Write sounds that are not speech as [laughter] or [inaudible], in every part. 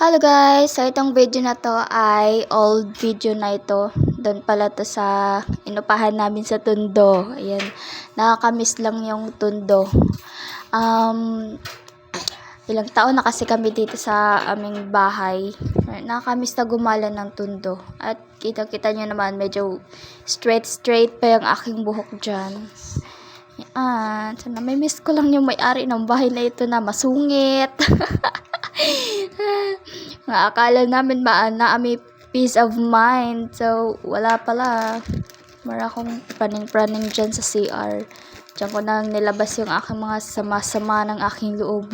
Hello guys! So itong video na to ay old video na ito. Doon pala to sa inupahan namin sa Tundo. Ayan. Nakakamiss lang yung Tundo. Um, ilang taon na kasi kami dito sa aming bahay. Nakakamiss na gumala ng Tundo. At kita-kita nyo naman medyo straight-straight pa yung aking buhok dyan. Yan. So, namimiss ko lang yung may-ari ng bahay na ito na masungit. [laughs] Akala namin maana may peace of mind. So, wala pala. Mara akong praning-praning dyan sa CR. Diyan ko na nilabas yung aking mga sama-sama ng aking loob.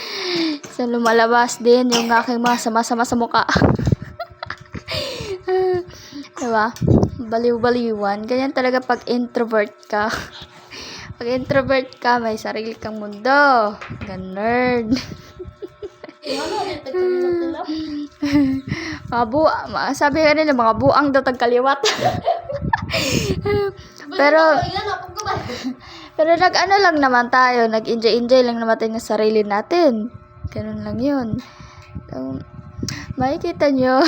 [laughs] so, lumalabas din yung aking mga sama-sama sa mukha. [laughs] diba? Baliw-baliwan. Ganyan talaga pag introvert ka. [laughs] pag introvert ka, may sarili kang mundo. Ganun. [laughs] mga buang, sabi nga nila, mga buang daw tagkaliwat. [laughs] pero, [laughs] pero nag-ano lang naman tayo, nag-enjoy-enjoy lang naman tayo ng sarili natin. Ganun lang yun. So, makikita nyo,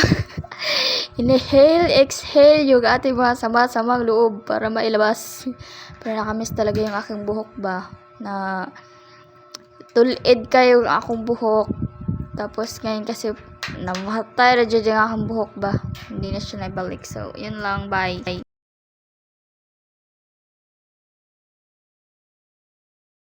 inhale, exhale yung ating mga sama-samang loob para mailabas. Pero nakamiss talaga yung aking buhok ba, na tulid kayo yung akong buhok. Tapos ngayon kasi namatay na dyan aking buhok ba. Hindi na siya naibalik. So, yun lang. Bye. Bye.